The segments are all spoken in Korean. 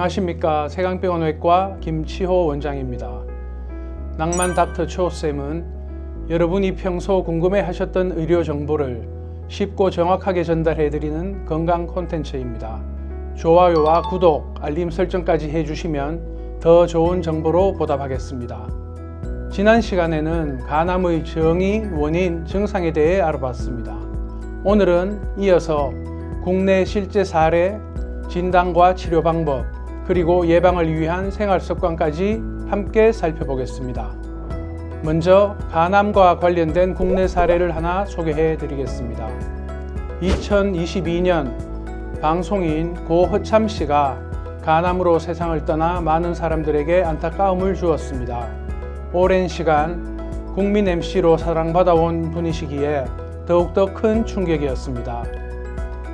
안녕하십니까 세강병원외과 김치호 원장입니다. 낭만 닥터 초쌤은 여러분이 평소 궁금해하셨던 의료 정보를 쉽고 정확하게 전달해드리는 건강 콘텐츠입니다. 좋아요와 구독, 알림 설정까지 해주시면 더 좋은 정보로 보답하겠습니다. 지난 시간에는 간암의 정의, 원인, 증상에 대해 알아봤습니다. 오늘은 이어서 국내 실제 사례, 진단과 치료 방법, 그리고 예방을 위한 생활 습관까지 함께 살펴보겠습니다. 먼저 간암과 관련된 국내 사례를 하나 소개해 드리겠습니다. 2022년 방송인 고허참 씨가 간암으로 세상을 떠나 많은 사람들에게 안타까움을 주었습니다. 오랜 시간 국민 MC로 사랑받아온 분이시기에 더욱더 큰 충격이었습니다.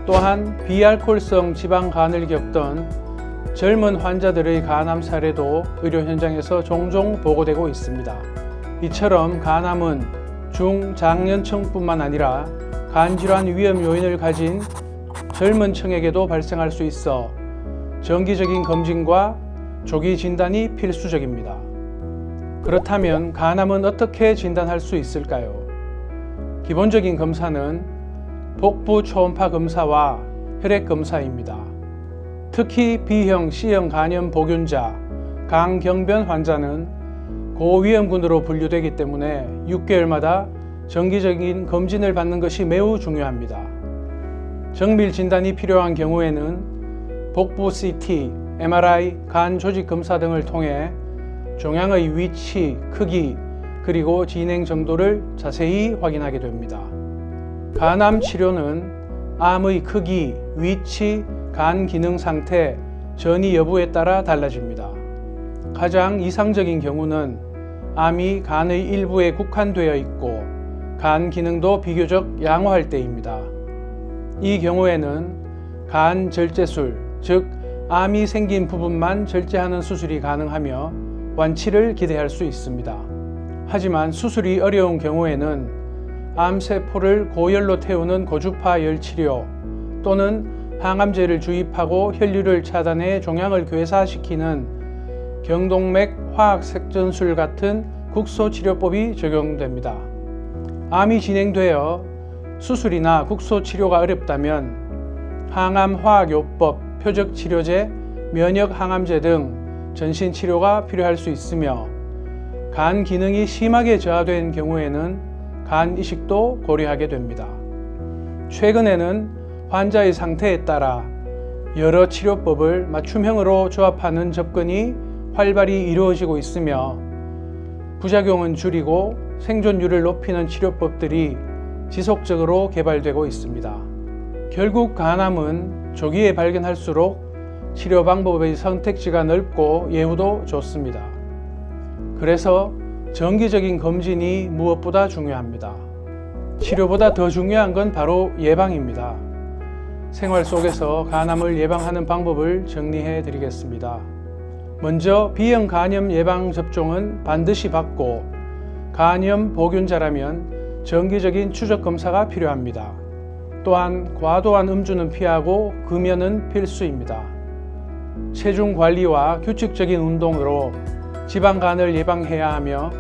또한 비알코올성 지방간을 겪던 젊은 환자들의 간암 사례도 의료 현장에서 종종 보고되고 있습니다. 이처럼 간암은 중장년층뿐만 아니라 간질환 위험 요인을 가진 젊은 층에게도 발생할 수 있어 정기적인 검진과 조기 진단이 필수적입니다. 그렇다면 간암은 어떻게 진단할 수 있을까요? 기본적인 검사는 복부 초음파 검사와 혈액 검사입니다. 특히 B형, C형 간염 복균자, 강경변 환자는 고위험군으로 분류되기 때문에 6개월마다 정기적인 검진을 받는 것이 매우 중요합니다. 정밀 진단이 필요한 경우에는 복부 CT, MRI, 간 조직 검사 등을 통해 종양의 위치, 크기, 그리고 진행 정도를 자세히 확인하게 됩니다. 간암 치료는 암의 크기, 위치, 간 기능 상태, 전이 여부에 따라 달라집니다. 가장 이상적인 경우는 암이 간의 일부에 국한되어 있고 간 기능도 비교적 양호할 때입니다. 이 경우에는 간 절제술, 즉 암이 생긴 부분만 절제하는 수술이 가능하며 완치를 기대할 수 있습니다. 하지만 수술이 어려운 경우에는 암세포를 고열로 태우는 고주파 열 치료 또는 항암제를 주입하고 혈류를 차단해 종양을 괴사시키는 경동맥 화학색전술 같은 국소치료법이 적용됩니다. 암이 진행되어 수술이나 국소치료가 어렵다면 항암 화학요법, 표적치료제, 면역항암제 등 전신치료가 필요할 수 있으며 간 기능이 심하게 저하된 경우에는 간 이식도 고려하게 됩니다. 최근에는 환자의 상태에 따라 여러 치료법을 맞춤형으로 조합하는 접근이 활발히 이루어지고 있으며 부작용은 줄이고 생존율을 높이는 치료법들이 지속적으로 개발되고 있습니다. 결국 간암은 조기에 발견할수록 치료 방법의 선택지가 넓고 예후도 좋습니다. 그래서 정기적인 검진이 무엇보다 중요합니다. 치료보다 더 중요한 건 바로 예방입니다. 생활 속에서 간암을 예방하는 방법을 정리해 드리겠습니다. 먼저 B형 간염 예방 접종은 반드시 받고 간염 보균자라면 정기적인 추적 검사가 필요합니다. 또한 과도한 음주는 피하고 금연은 필수입니다. 체중 관리와 규칙적인 운동으로 지방간을 예방해야 하며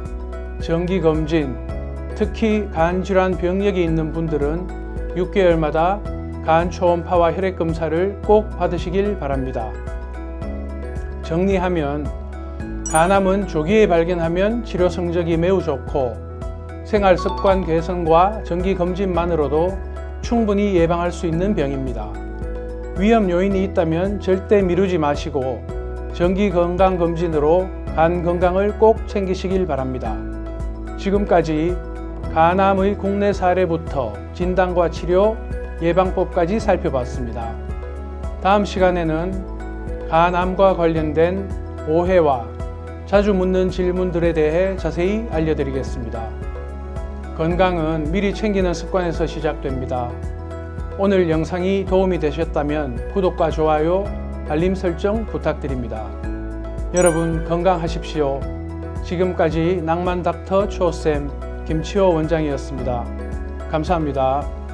정기 검진, 특히 간 질환 병력이 있는 분들은 6개월마다 간 초음파와 혈액 검사를 꼭 받으시길 바랍니다. 정리하면 간암은 조기에 발견하면 치료 성적이 매우 좋고 생활 습관 개선과 정기 검진만으로도 충분히 예방할 수 있는 병입니다. 위험 요인이 있다면 절대 미루지 마시고 정기 건강 검진으로 간 건강을 꼭 챙기시길 바랍니다. 지금까지 간암의 국내 사례부터 진단과 치료, 예방법까지 살펴봤습니다. 다음 시간에는 간암과 관련된 오해와 자주 묻는 질문들에 대해 자세히 알려드리겠습니다. 건강은 미리 챙기는 습관에서 시작됩니다. 오늘 영상이 도움이 되셨다면 구독과 좋아요, 알림 설정 부탁드립니다. 여러분 건강하십시오. 지금까지 낭만 닥터 초쌤 김치호 원장이었습니다. 감사합니다.